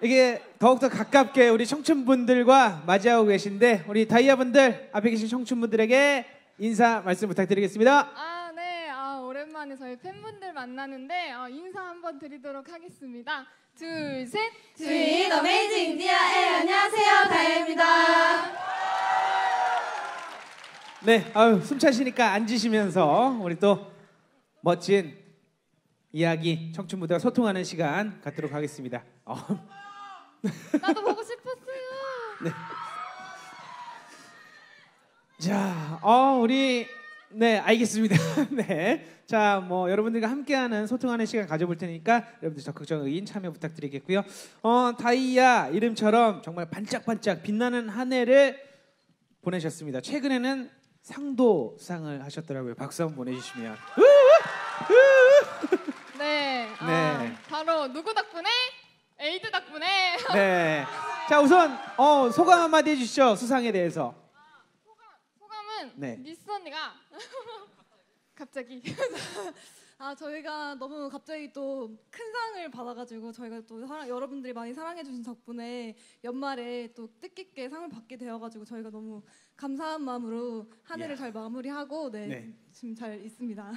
이게 더욱더 가깝게 우리 청춘분들과 맞이하고 계신데 우리 다이아분들 앞에 계신 청춘분들에게 인사 말씀 부탁드리겠습니다. 아, 네. 아, 오랜만에 저희 팬분들 만나는데 어, 인사 한번 드리도록 하겠습니다. 둘, 셋. 스윗 어메이징 디아의 안녕하세요 다혜입니다. 네, 아유, 숨 차시니까 앉으시면서 우리 또 멋진 이야기 청춘분들과 소통하는 시간 갖도록 하겠습니다. 어, 나도 보고 싶었어요. 자, 어, 우리 네, 알겠습니다. 네. 자, 뭐 여러분들과 함께하는 소통하는 시간 가져볼 테니까 여러분들 적극적 인 참여 부탁드리겠고요. 어, 다이아 이름처럼 정말 반짝반짝 빛나는 한 해를 보내셨습니다. 최근에는 상도상을 하셨더라고요. 박수 한번 보내주시면. 네. 아, 네. 바로 누구 덕분에? 에이드 덕분에. 네. 자, 우선 어, 소감 한마디 해주시죠. 수상에 대해서. 소감은 네. 미스 언니가 갑자기 아 저희가 너무 갑자기 또 큰 상을 받아가지고 저희가 또 사랑, 여러분들이 많이 사랑해주신 덕분에 연말에 또 뜻깊게 상을 받게 되어가지고 저희가 너무 감사한 마음으로 한 해를 이야. 잘 마무리하고 네, 네. 지금 잘 있습니다.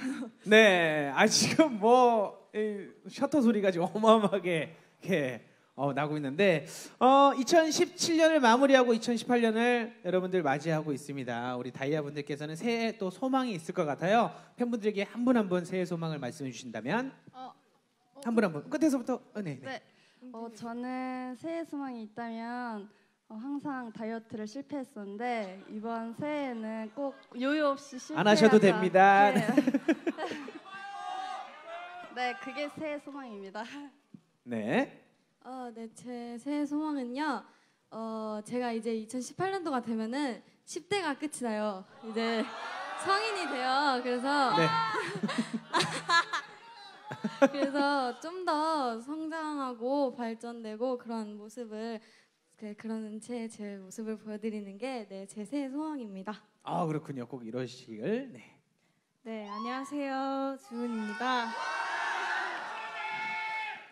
네, 아 지금 뭐 이, 셔터 소리가 지금 어마어마하게 이렇게 어, 나고 있는데 어, 2017년을 마무리하고 2018년을 여러분들 맞이하고 있습니다. 우리 다이아 분들께서는 새해 또 소망이 있을 것 같아요. 팬분들에게 한분 한 분 새해 소망을 말씀해 주신다면 어, 한 분 한 분 끝에서부터 어, 네, 네. 네. 어, 저는 새해 소망이 있다면 어, 항상 다이어트를 실패했었는데 이번 새해에는 꼭 요요 없이 실패 안 하셔도 됩니다. 네. 네, 그게 새해 소망입니다. 네. 어, 네, 제 새해 소망은요. 어, 제가 이제 2018년도가 되면은 10대가 끝이 나요. 이제 성인이 돼요. 그래서 네. 그래서 좀 더 성장하고 발전되고 그런 모습을 네, 그런 제, 제 모습을 보여드리는 게 네, 제 새해 소망입니다. 아, 그렇군요. 꼭 이러시길. 네. 네, 안녕하세요. 주은입니다.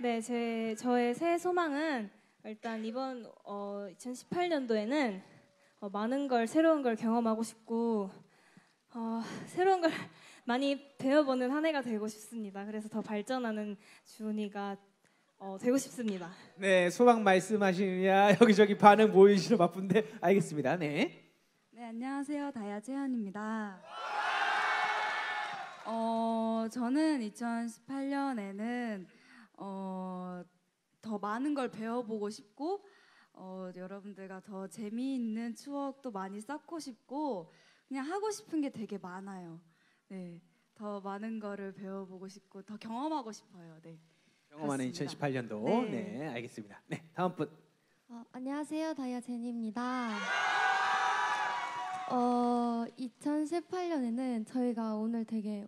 네, 제 저의 새해 소망은 일단 이번 어, 2018년도에는 어, 많은 걸 새로운 걸 경험하고 싶고 어, 새로운 걸 많이 배워보는 한 해가 되고 싶습니다. 그래서 더 발전하는 주은이가 어, 되고 싶습니다. 네, 소망 말씀하시냐 여기저기 반응 보이시는 바쁜데 알겠습니다. 네. 네, 안녕하세요. 다이아 채연입니다. 어, 저는 2018년에는 어, 더 많은 걸 배워보고 싶고 어, 여러분들과 더 재미있는 추억도 많이 쌓고 싶고 그냥 하고 싶은 게 되게 많아요. 네, 더 많은 거를 배워보고 싶고 더 경험하고 싶어요. 네. 경험하는 그렇습니다. 2018년도. 네. 네, 알겠습니다. 네, 다음 분. 어, 안녕하세요. 다이아 제니입니다. 어, 2018년에는 저희가 오늘 되게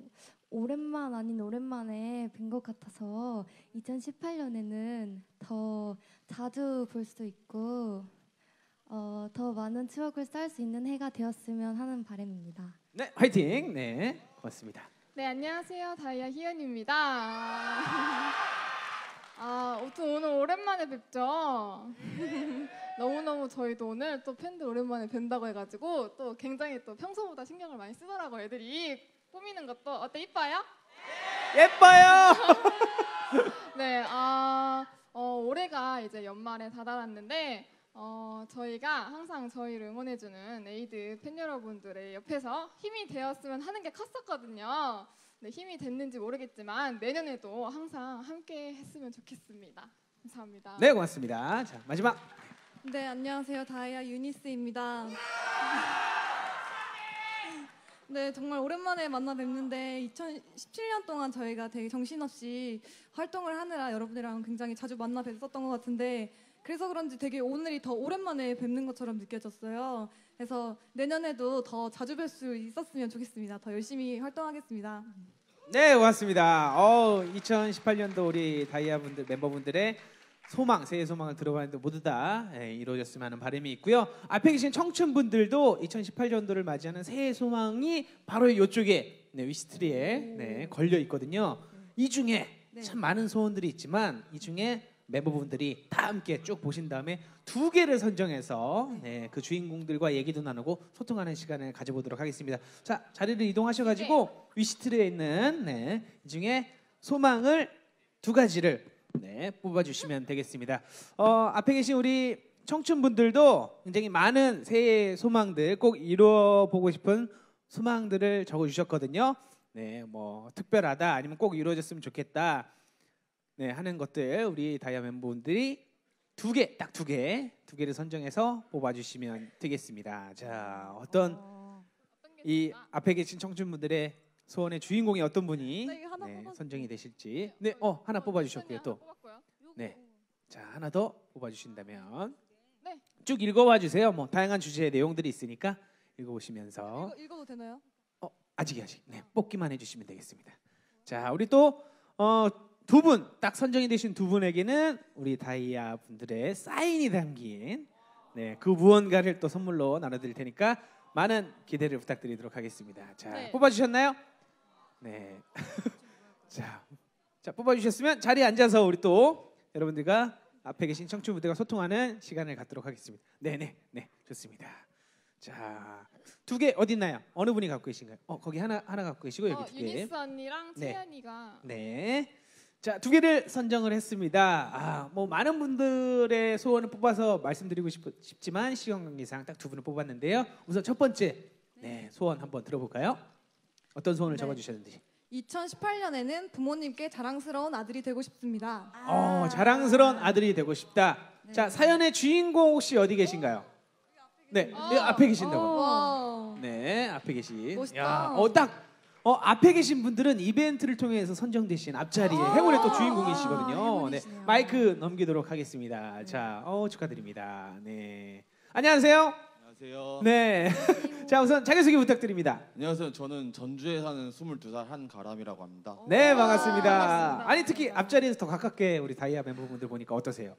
오랜만 아닌 오랜만에 뵌 것 같아서 2018년에는 더 자주 볼수 있고 어, 더 많은 추억을 쌓을 수 있는 해가 되었으면 하는 바람입니다. 네, 화이팅. 네, 고맙습니다. 네, 안녕하세요. 다이아 희연입니다. 아, 아무튼 오늘 오랜만에 뵙죠. 너무너무 저희도 오늘 또 팬들 오랜만에 뵌다고 해가지고 또 굉장히 또 평소보다 신경을 많이 쓰더라고 애들이 꾸미는 것도 어때 이뻐요? 예뻐요. 네, 아 어, 올해가 이제 연말에 다다랐는데 어, 저희가 항상 저희를 응원해주는 에이드 팬 여러분들의 옆에서 힘이 되었으면 하는 게 컸었거든요. 네, 힘이 됐는지 모르겠지만 내년에도 항상 함께 했으면 좋겠습니다. 감사합니다. 네, 고맙습니다. 자, 마지막. 네, 안녕하세요. 다이아 유니스입니다. 네, 정말 오랜만에 만나 뵙는데 2017년 동안 저희가 되게 정신없이 활동을 하느라 여러분들이랑 굉장히 자주 만나 뵀었던 것 같은데 그래서 그런지 되게 오늘이 더 오랜만에 뵙는 것처럼 느껴졌어요. 그래서 내년에도 더 자주 뵐 수 있었으면 좋겠습니다. 더 열심히 활동하겠습니다. 네, 고맙습니다. 어, 2018년도 우리 다이아 분들 멤버분들의 소망, 새해 소망을 들어봤는데 모두 다 예, 이루어졌으면 하는 바람이 있고요. 앞에 계신 청춘분들도 2018년도를 맞이하는 새해 소망이 바로 이쪽에 네, 위시트리에 네, 걸려 있거든요. 이 중에 네. 참 많은 소원들이 있지만 이 중에 멤버분들이 다 함께 쭉 보신 다음에 두 개를 선정해서 네, 그 주인공들과 얘기도 나누고 소통하는 시간을 가져보도록 하겠습니다. 자 자리를 이동하셔가지고 위시트에 있는 네, 이 중에 소망을 두 가지를 네, 뽑아주시면 되겠습니다. 어, 앞에 계신 우리 청춘분들도 굉장히 많은 새해 소망들 꼭 이루어보고 싶은 소망들을 적어주셨거든요. 네, 뭐 특별하다 아니면 꼭 이루어졌으면 좋겠다. 네, 하는 것들 우리 다이아 멤버분들이 두 개, 딱 두 개, 두 개를 선정해서 뽑아주시면 되겠습니다. 자, 어떤 게 이? 앞에 계신 청춘분들의 소원의 주인공이 어떤 분이 나 이거 하나 네, 뽑았는데. 선정이 되실지. 네, 어 하나 뽑아주셨고요 하나 또. 뽑았고요. 네, 자 하나 더 뽑아주신다면 네. 쭉 읽어봐 주세요. 뭐 다양한 주제의 내용들이 있으니까 읽어보시면서 읽어, 읽어도 되나요? 어, 아직 아직 네, 뽑기만 해주시면 되겠습니다. 자, 우리 또 어, 두분 딱 선정이 되신 두 분에게는 우리 다이아 분들의 사인이 담긴 네, 그 무언가를 또 선물로 나눠드릴 테니까 많은 기대를 부탁드리도록 하겠습니다. 자, 네. 뽑아주셨나요? 네. 자, 자 뽑아주셨으면 자리에 앉아서 우리 또 여러분들과 앞에 계신 청춘분들과 소통하는 시간을 갖도록 하겠습니다. 네, 네, 네, 좋습니다. 자, 두 개 어디 있나요? 어느 분이 갖고 계신가요? 어, 거기 하나 하나 갖고 계시고 여기 어, 두 개. 유니스 언니랑 네. 채연이가 네. 자, 두 개를 선정을 했습니다. 아, 뭐 많은 분들의 소원을 뽑아서 말씀드리고 싶, 싶지만 시간 관계상 딱 두 분을 뽑았는데요. 우선 첫 번째 네, 소원 한번 들어볼까요? 어떤 소원을 네. 적어 주셨는지. 2018년에는 부모님께 자랑스러운 아들이 되고 싶습니다. 어, 자랑스러운 아들이 되고 싶다. 자, 사연의 주인공 혹시 어디 계신가요? 네, 네 앞에 계신다고. 와. 네, 앞에 계신. 멋있다. 야, 어, 딱. 어, 앞에 계신 분들은 이벤트를 통해서 선정되신 앞자리에 행운의 또 주인공이시거든요. 네, 행운이시네요. 마이크 넘기도록 하겠습니다. 자, 어, 축하드립니다. 네. 안녕하세요. 안녕하세요. 네. 자, 우선 자기소개 부탁드립니다. 안녕하세요. 저는 전주에 사는 22살 한가람이라고 합니다. 네, 반갑습니다. 반갑습니다. 아니, 특히 앞자리에서 더 가깝게 우리 다이아 멤버분들 보니까 어떠세요?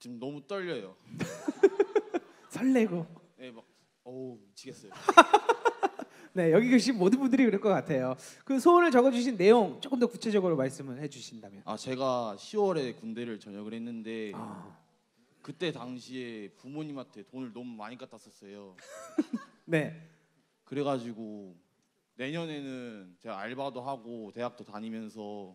지금 너무 떨려요. 설레고. 네, 막 어우 미치겠어요. 네, 여기 계신 모든 분들이 그럴 것 같아요. 그 소원을 적어주신 내용 조금 더 구체적으로 말씀을 해주신다면. 아 제가 10월에 군대를 전역을 했는데 아, 그때 당시에 부모님한테 돈을 너무 많이 갖다 썼어요. 네. 그래가지고 내년에는 제가 알바도 하고 대학도 다니면서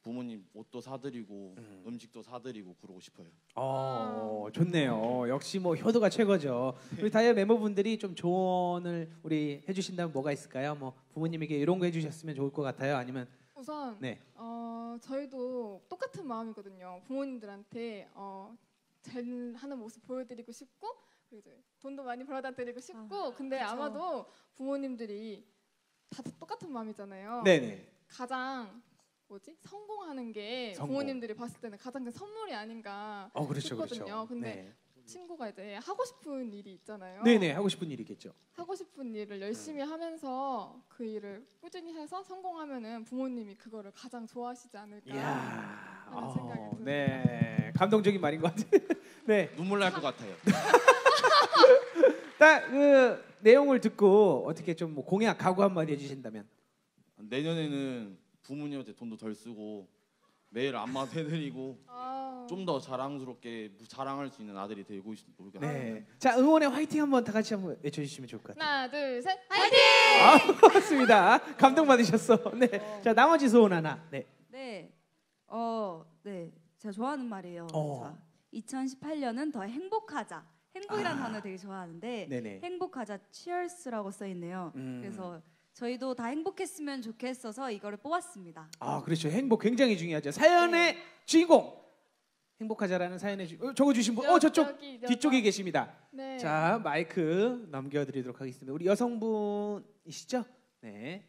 부모님 옷도 사드리고 음. 음. 식도 사드리고 그러고 싶어요. 어, 좋네요. 역시 뭐 효도가 최고죠. 우리 다이아 멤버분들이 좀 조언을 우리 해주신다면 뭐가 있을까요? 뭐 부모님에게 이런 거 해주셨으면 좋을 것 같아요. 아니면 우선 네. 어, 저희도 똑같은 마음이거든요. 부모님들한테 어, 잘하는 모습 보여드리고 싶고 그리고 이제 돈도 많이 벌어다 드리고 싶고 근데 그쵸. 아마도 부모님들이 다 똑같은 마음이잖아요. 네네. 가장 뭐지 성공하는 게 성공. 부모님들이 봤을 때는 가장 큰 선물이 아닌가 어 그렇죠 싶거든요. 그렇죠. 근데 친구가 이제 하고 싶은 일이 있잖아요. 네. 네네 하고 싶은 일이겠죠. 하고 싶은 일을 열심히 하면서 그 일을 꾸준히 해서 성공하면은 부모님이 그거를 가장 좋아하시지 않을까. 이야. 하는 생각이 듭니다. 네 감동적인 말인 것 같아요. 네. 눈물 날 것 같아요. 딱 그 내용을 듣고 어떻게 좀뭐 공약 각오 한마디 해주신다면. 내년에는 부모님한테 돈도 덜 쓰고 매일 안마도 해드리고 아, 좀 더 자랑스럽게 자랑할 수 있는 아들이 되고 싶습니다. 네. 자 응원의 화이팅 한번 다 같이 한번 외쳐주시면 좋을 것 같아요. 하나, 둘, 셋. 아, 고맙습니다. 감동 받으셨어. 네. 자 나머지 소원 하나. 네. 네. 어, 네. 제가 좋아하는 말이에요. 어. 자, 2018년은 더 행복하자. 행복이라는 아. 단어 되게 좋아하는데 네네. 행복하자 cheers라고 써 있네요. 음. 그래서 저희도 다 행복했으면 좋겠어서 이거를 뽑았습니다. 아 그렇죠. 행복 굉장히 중요하죠. 사연의 주인공 행복하자라는 사연의 주... 어, 적어주신 분. 어 저쪽 여기, 여기. 뒤쪽에 계십니다. 네. 자 마이크 넘겨드리도록 하겠습니다. 우리 여성분이시죠? 네.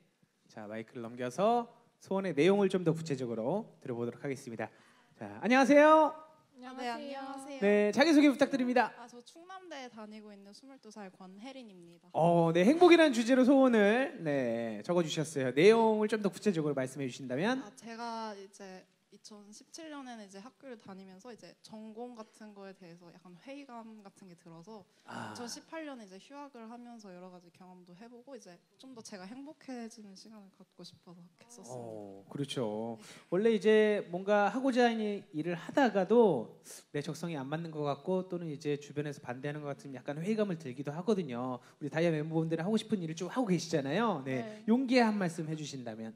자 마이크를 넘겨서 소원의 내용을 좀 더 구체적으로 들어보도록 하겠습니다. 자 안녕하세요. 안녕하세요. 네, 안녕하세요. 네 자기 소개 부탁드립니다. 아, 저 충남대에 다니고 있는 22살 권혜린입니다. 어, 네 행복이라는 주제로 소원을 네 적어 주셨어요. 내용을 좀 더 구체적으로 말씀해 주신다면. 아, 제가 이제 2017년에는 이제 학교를 다니면서 이제 전공 같은 거에 대해서 약간 회의감 같은 게 들어서 아. 2018년에 이제 휴학을 하면서 여러 가지 경험도 해보고 이제 좀 더 제가 행복해지는 시간을 갖고 싶어서 했었습니다. 어, 그렇죠. 원래 이제 뭔가 하고자 하는 일을 하다가도 내 적성이 안 맞는 것 같고 또는 이제 주변에서 반대하는 것 같으면 약간 회의감을 들기도 하거든요. 우리 다이아 멤버분들은 하고 싶은 일을 쭉 하고 계시잖아요. 네. 네. 용기의 한 말씀 해주신다면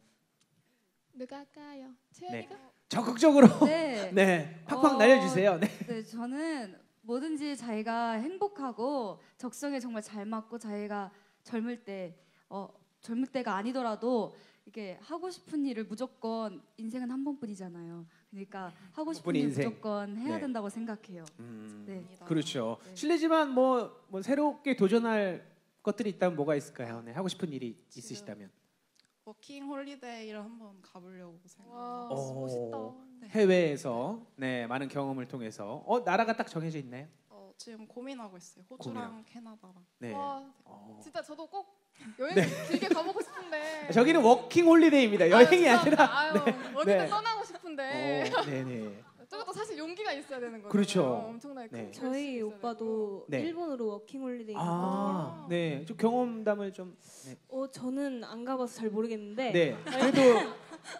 누가 할까요? 채연이가? 적극적으로 네. 네 팍팍 어, 날려주세요. 네. 네, 저는 뭐든지 자기가 행복하고 적성에 정말 잘 맞고 자기가 젊을 때, 어, 젊을 때가 아니더라도 이게 하고 싶은 일을 무조건 인생은 한 번뿐이잖아요. 그러니까 하고 싶은 일 인생. 무조건 해야 네. 된다고 생각해요. 음, 네. 그렇죠. 네. 실례지만 뭐, 뭐 새롭게 도전할 것들이 있다면 뭐가 있을까요? 네, 하고 싶은 일이 있으시다면 워킹 홀리데이를 한번 가보려고 와 생각합니다. 어. 멋있다. 해외에서 네 많은 경험을 통해서 어 나라가 딱 정해져 있나요? 어, 지금 고민하고 있어요. 호주랑 캐나다랑. 네. 와 어. 진짜 저도 꼭 여행 네. 길게 가보고 싶은데. 저기는 워킹 홀리데이입니다. 여행이 아유, 아니라. 아유, 어디든 네. 떠나고 싶은데. 어, 네네. 저것도 사실 용기가 있어야 되는 거죠. 그렇죠. 엄청나게 큰 네. 저희 오빠도 네. 일본으로 워킹 홀리데이 갔거든요. 아, 네. 좀 경험담을 좀 네. 어, 저는 안 가봐서 잘 모르겠는데 네. 그래도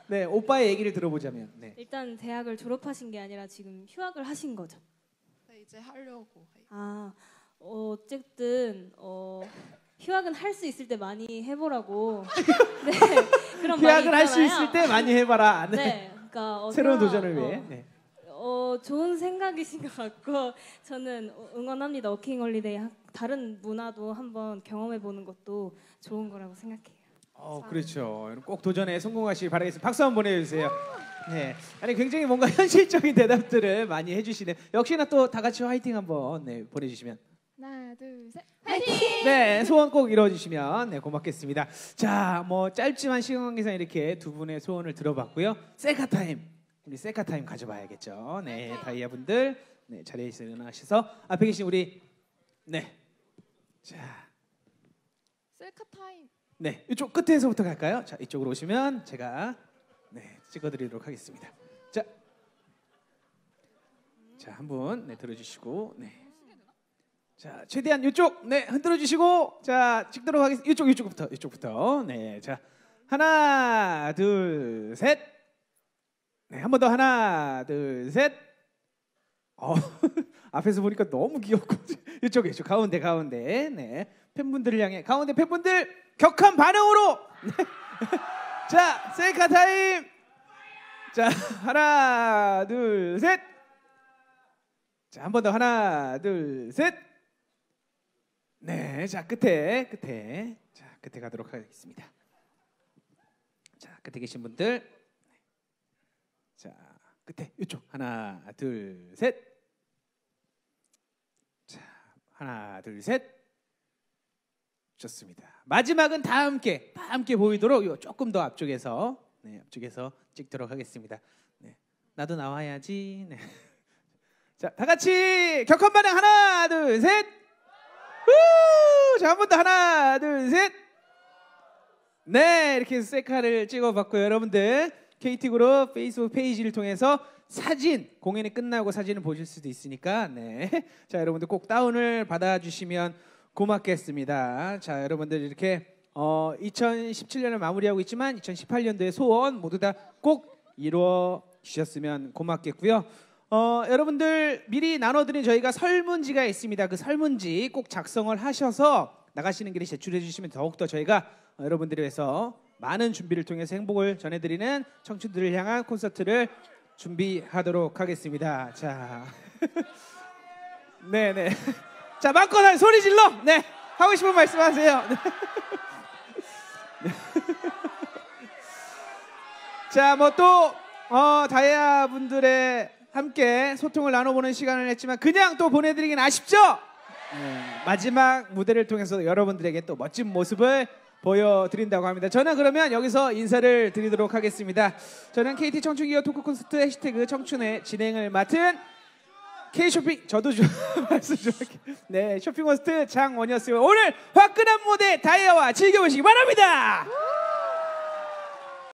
네, 오빠의 얘기를 들어보자면 네. 일단 대학을 졸업하신 게 아니라 지금 휴학을 하신 거죠. 네, 이제 하려고. 아 어, 어쨌든 어, 휴학은 할 수 있을 때 많이 해보라고. 네 그런 계약을 할 수. 있을 때 많이 해 봐라. 네. 네, 그러니까 어, 새로운 도전을 어, 위해. 네. 어, 좋은 생각이신 것 같고 저는 응원합니다. 워킹 홀리데이 하- 다른 문화도 한번 경험해 보는 것도 좋은 거라고 생각해요. 어, 그렇죠. 꼭 도전에 성공하시길 바라겠습니다. 박수 한번 보내 주세요. 네. 아니 굉장히 뭔가 현실적인 대답들을 많이 해 주시네. 역시나 또 다 같이 화이팅 한번 네, 보내 주시면 하나 둘 셋. 네, 소원 꼭 이뤄주시면 네, 고맙겠습니다. 자, 뭐 짧지만 시간 관계상 이렇게 두 분의 소원을 들어봤고요. 셀카 타임, 우리 셀카 타임 가져봐야겠죠. 네, 다이아 분들, 네 자리에 일어나셔서 앞에 계신 우리, 네, 자, 셀카 타임. 네 이쪽 끝에서부터 갈까요? 자, 이쪽으로 오시면 제가 네 찍어드리도록 하겠습니다. 자, 자, 한 분 네, 들어주시고, 네. 자, 최대한 이쪽 네 흔들어 주시고 자 찍도록 하겠습니다. 이쪽 이쪽부터 이쪽부터 네, 자 하나 둘 셋. 네, 한 번 더 하나 둘 셋. 어, 앞에서 보니까 너무 귀엽고 이쪽에 이쪽 가운데 가운데 네 팬분들을 향해 가운데 팬분들 격한 반응으로 네. 자 셀카 타임. 자 하나 둘 셋. 자 한 번 더 하나 둘 셋. 네, 자 끝에 끝에 자 끝에 가도록 하겠습니다. 자 끝에 계신 분들, 자 끝에 이쪽 하나 둘 셋, 자 하나 둘 셋, 좋습니다. 마지막은 다 함께 다 함께 보이도록 요 조금 더 앞쪽에서 네 앞쪽에서 찍도록 하겠습니다. 네, 나도 나와야지. 네. 자다 같이 격한 반응 하나 둘 셋. 후! 자, 한 번 더 하나, 둘, 셋. 네, 이렇게 셀카를 찍어봤고요. 여러분들 KT그룹 페이스북 페이지를 통해서 사진 공연이 끝나고 사진을 보실 수도 있으니까 네. 자, 여러분들 꼭 다운을 받아 주시면 고맙겠습니다. 자, 여러분들 이렇게 어, 2017년을 마무리하고 있지만 2018년도의 소원 모두 다 꼭 이루어 주셨으면 고맙겠고요. 어, 여러분들 미리 나눠드린 저희가 설문지가 있습니다. 그 설문지 꼭 작성을 하셔서 나가시는 길에 제출해 주시면 더욱더 저희가 어, 여러분들을 위해서 많은 준비를 통해서 행복을 전해드리는 청춘들을 향한 콘서트를 준비하도록 하겠습니다. 자, 네네. 자, 마음껏 소리 질러. 네, 하고 싶은 말씀하세요. 네. 자, 뭐 또 어, 다이아 분들의 함께 소통을 나눠보는 시간을 했지만 그냥 또 보내드리긴 아쉽죠? 네, 마지막 무대를 통해서 여러분들에게 또 멋진 모습을 보여드린다고 합니다. 저는 그러면 여기서 인사를 드리도록 하겠습니다. 저는 KT 청춘기어 토크 콘서트 해시태그 청춘의 진행을 맡은 K쇼핑 저도 좀 말씀 좀 할게요. 네 쇼핑 호스트 장원이었습니다. 오늘 화끈한 무대 다이아와 즐겨보시기 바랍니다.